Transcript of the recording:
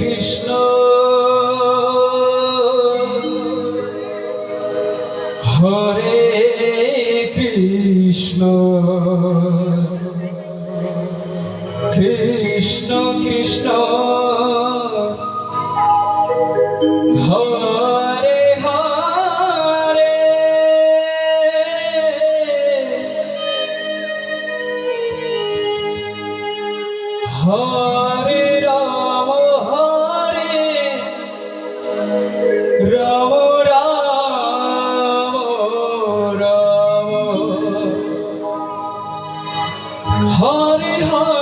Krishna. Hare Hare